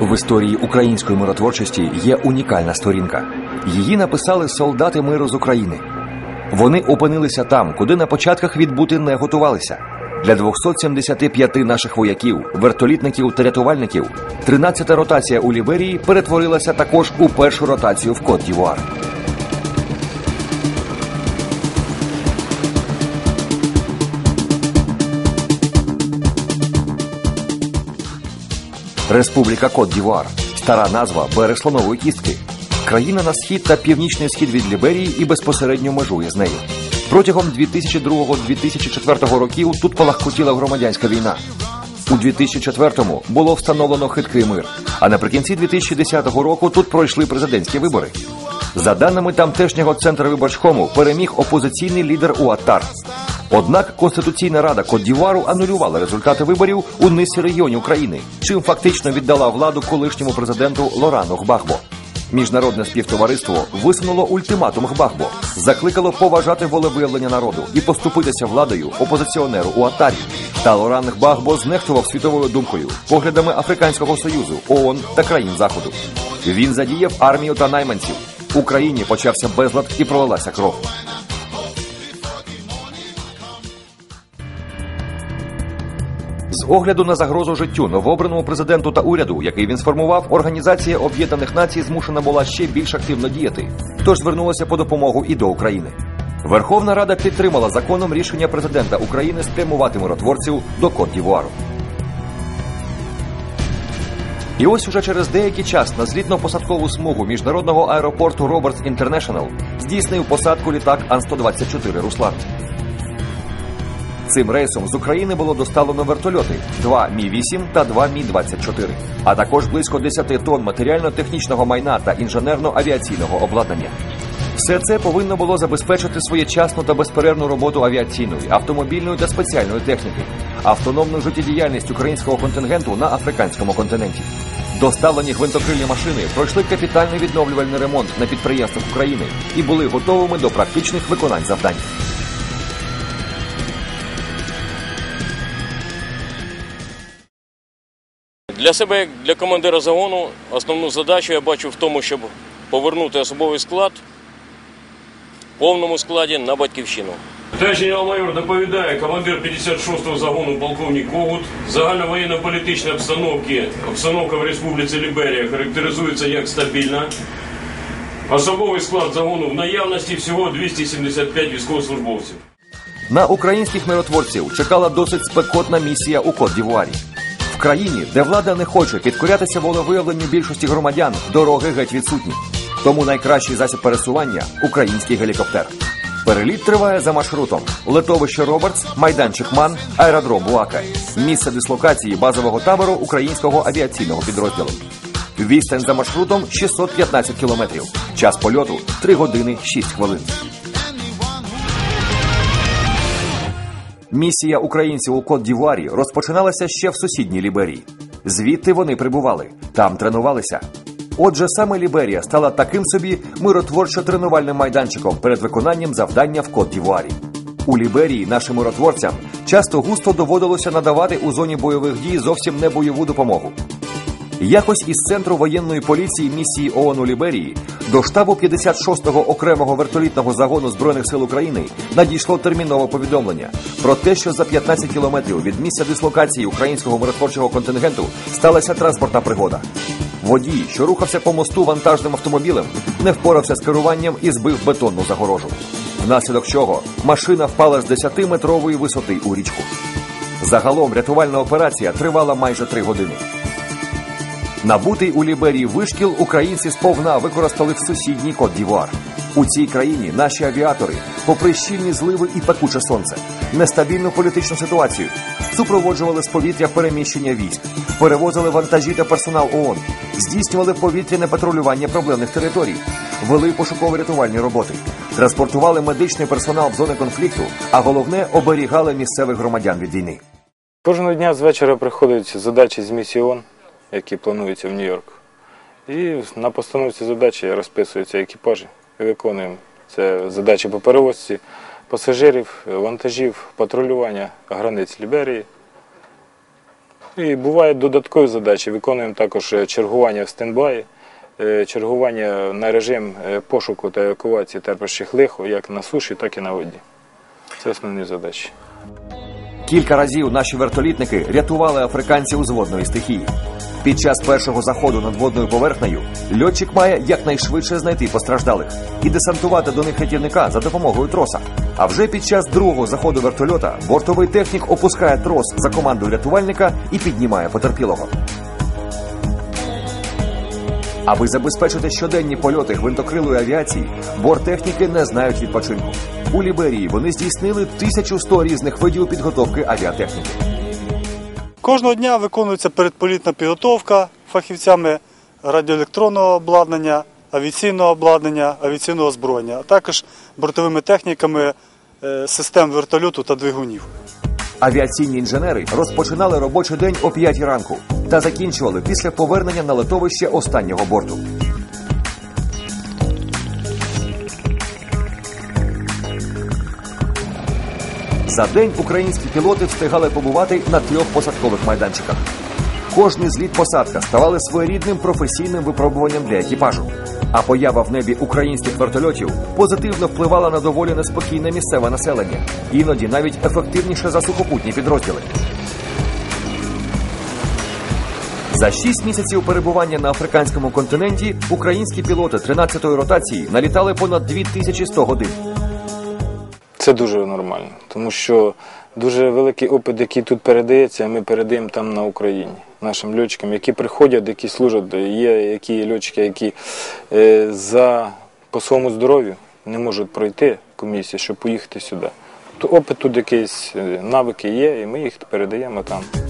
В історії української миротворчості є унікальна сторінка. Її написали солдати миру з України. Вони опинилися там, куди на початках відбути не готувалися. Для 275 наших вояків, вертолітників та рятувальників 13-та ротація у Ліберії перетворилася також у першу ротацію в Кот-Дівуар. Республіка Кот-Дівуар. Стара назва берег слонової кістки. Країна на схід та північний схід від Ліберії і безпосередньо межує з нею. Протягом 2002-2004 років тут палахкотіла громадянська війна. У 2004-му було встановлено хиткий мир. А наприкінці 2010 року тут пройшли президентські вибори. За даними тамтешнього центру виборчкому, переміг опозиційний лідер Уаттар. Однак Конституційна рада Кот-Дівуару анулювала результати виборів у низці регіонів країни, чим фактично віддала владу колишньому президенту Лорану Гбагбо. Міжнародне співтовариство висунуло ультиматум Гбагбо, закликало поважати волевиявлення народу і поступитися владою опозиціонеру Уатарі. Та Лоран Гбагбо знехтував світовою думкою, поглядами Африканського союзу, ООН та країн Заходу. Він задіяв армію та найманців. Україні почався безлад і пролилася кров. З огляду на загрозу життю новообраному президенту та уряду, який він сформував, Організація Об'єднаних Націй змушена була ще більш активно діяти, тож звернулася по допомогу і до України. Верховна Рада підтримала законом рішення президента України спрямувати миротворців до Кот-Дівуару. І ось уже через деякий час на злітно-посадкову смугу міжнародного аеропорту Робертс Інтернешнл здійснив посадку літак Ан-124 Руслан. Цим рейсом з України було доставлено вертольоти: два Мі-8 та два Мі-24, а також близько 10 тонн матеріально-технічного майна та інженерно-авіаційного обладнання. Все це повинно було забезпечити своєчасну та безперервну роботу авіаційної, автомобільної та спеціальної техніки, автономну життєдіяльність українського контингенту на африканському континенті. Доставлені гвинтокрильні машини пройшли капітальний відновлювальний ремонт на підприємствах України і були готовими до практичних виконань завдань. Для себе, як для командира загону, основну задачу я бачу в тому, щоб повернути особовий склад в повному складі на батьківщину. Товариш генерал-майор доповідає командир 56-го загону полковник Когут. Загальновоєнно-політичні обстановки, обстановка в Республіці Ліберія характеризується як стабільна. Особовий склад загону в наявності всього 275 військовослужбовців. На українських миротворців чекала досить спекотна місія у Кот-Дівуарі. Країні, де влада не хоче підкорятися волевиявленню більшості громадян, дороги геть відсутні. Тому найкращий засіб пересування український гелікоптер. Переліт триває за маршрутом: литовище Робертс, майданчик Ман, аеродром Буака, місце дислокації базового табору українського авіаційного підрозділу. Відстань за маршрутом 615 кілометрів. Час польоту 3 години 6 хвилин. Місія українців у Кот-Дівуарі розпочиналася ще в сусідній Ліберії. Звідти вони прибували, там тренувалися. Отже, саме Ліберія стала таким собі миротворчо-тренувальним майданчиком перед виконанням завдання в Кот-Дівуарі. У Ліберії нашим миротворцям часто густо доводилося надавати у зоні бойових дій зовсім не бойову допомогу. Якось із центру воєнної поліції місії ООН у Ліберії до штабу 56-го окремого вертолітного загону збройних сил України надійшло термінове повідомлення про те, що за 15 кілометрів від місця дислокації українського миротворчого контингенту сталася транспортна пригода. Водій, що рухався по мосту вантажним автомобілем, не впорався з керуванням і збив бетонну загорожу. Внаслідок чого машина впала з 10-метрової висоти у річку. Загалом рятувальна операція тривала майже три години. Набутий у Ліберії вишкіл українці сповна використали в сусідній Кот-Дівуар. У цій країні наші авіатори, попри щільні зливи і пекуче сонце, нестабільну політичну ситуацію, супроводжували з повітря переміщення військ, перевозили вантажі та персонал ООН, здійснювали повітряне патрулювання проблемних територій, вели пошуково-рятувальні роботи, транспортували медичний персонал в зони конфлікту, а головне оберігали місцевих громадян від війни. Кожного дня з вечора приходять задачі з місії ООН, які плануються в Нью-Йорк. І на постановці задачі розписуються екіпажі виконуємо. Це задачі по перевозці пасажирів, вантажів, патрулювання границь Ліберії. І бувають додаткові задачі. Виконуємо також чергування в стендбаї, е, чергування на режим е, пошуку та евакуації терпящих лихо як на суші, так і на воді. Це основні задачі. Кілька разів наші вертолітники рятували африканців з водної стихії. Під час першого заходу над водною поверхнею льотчик має якнайшвидше знайти постраждалих і десантувати до них рятівника за допомогою троса. А вже під час другого заходу вертольота бортовий технік опускає трос за командою рятувальника і піднімає потерпілого. Аби забезпечити щоденні польоти гвинтокрилої авіації, борттехніки не знають відпочинку. У Ліберії вони здійснили 1100 різних видів підготовки авіатехніки. Кожного дня виконується передполітна підготовка фахівцями радіоелектронного обладнання, авіаційного обладнання, авіаційного озброєння, а також бортовими техніками е, систем вертольоту та двигунів. Авіаційні інженери розпочинали робочий день о 5 ранку та закінчували після повернення на летовище останнього борту. За день українські пілоти встигали побувати на трьох посадкових майданчиках. Кожний зліт посадка ставали своєрідним професійним випробуванням для екіпажу. А поява в небі українських вертольотів позитивно впливала на доволі неспокійне місцеве населення, іноді навіть ефективніше за сухопутні підрозділи. За шість місяців перебування на африканському континенті українські пілоти 13-ї ротації налітали понад 2100 годин. Це дуже нормально, тому що дуже великий опит, який тут передається, ми передаємо там на Україні нашим льотчикам, які приходять, які служать. Є які льотчики, які е, за по своєму здоров'ю не можуть пройти комісію, щоб поїхати сюди. То опит тут якийсь е, навики є, і ми їх передаємо там.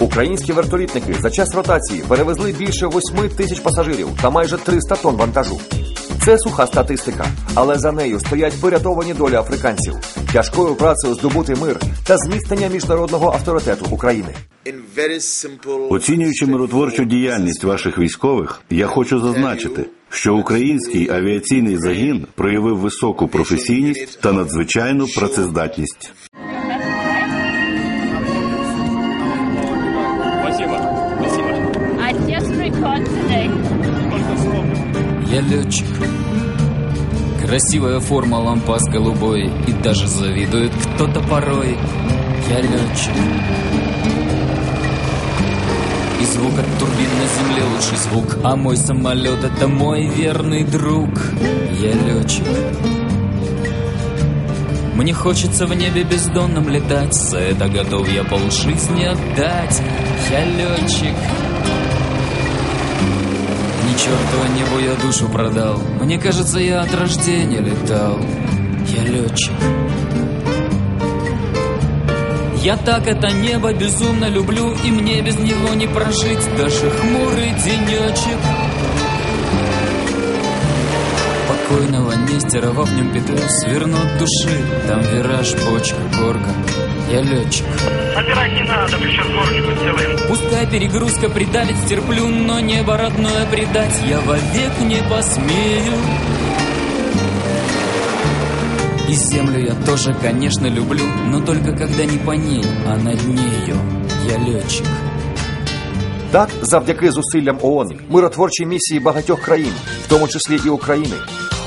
Українські вертолітники за час ротації перевезли більше 8 тисяч пасажирів та майже 300 тонн вантажу. Це суха статистика, але за нею стоять порятовані долі африканців, тяжкою працею здобути мир та зміцнення міжнародного авторитету України. Оцінюючи миротворчу діяльність ваших військових, я хочу зазначити, що український авіаційний загін проявив високу професійність та надзвичайну працездатність. Я летчик. Красивая форма лампас голубой И даже завидует кто-то порой. Я летчик. И звук от турбин на земле лучший звук А мой самолет это мой верный друг. Я летчик. Мне хочется в небе бездонном летать За это готов я полжизни отдать. Я летчик чертова небу я душу продал. Мне кажется, я от рождения летал. Я летчик Я так это небо безумно люблю И мне без него не прожить. Даже хмурый денечек Покойного Нестерова в нем петлю Сверну от души Там вираж, почка, горка Я летчик Собирать не надо, мы сейчас горки сделаем. Пускай перегрузка придавит, стерплю, но небо родное предать я вовек не посмею. И землю я тоже, конечно, люблю, но только когда не по ней, а над нею я летчик. Так, завдяки зусиллям ООН, миротворчій місії багатьох країн, в тому числі і України,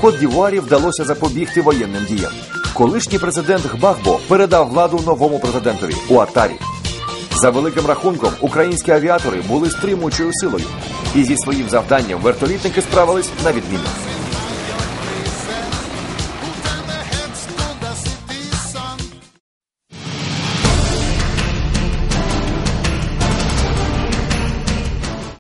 в Кот Дівуарі вдалося запобігти воєнним діям. Колишній президент Гбагбо передав владу новому президентові Уатарі. За великим рахунком, українські авіатори були стримуючою силою, і зі своїм завданням вертолітники справились на відмінно.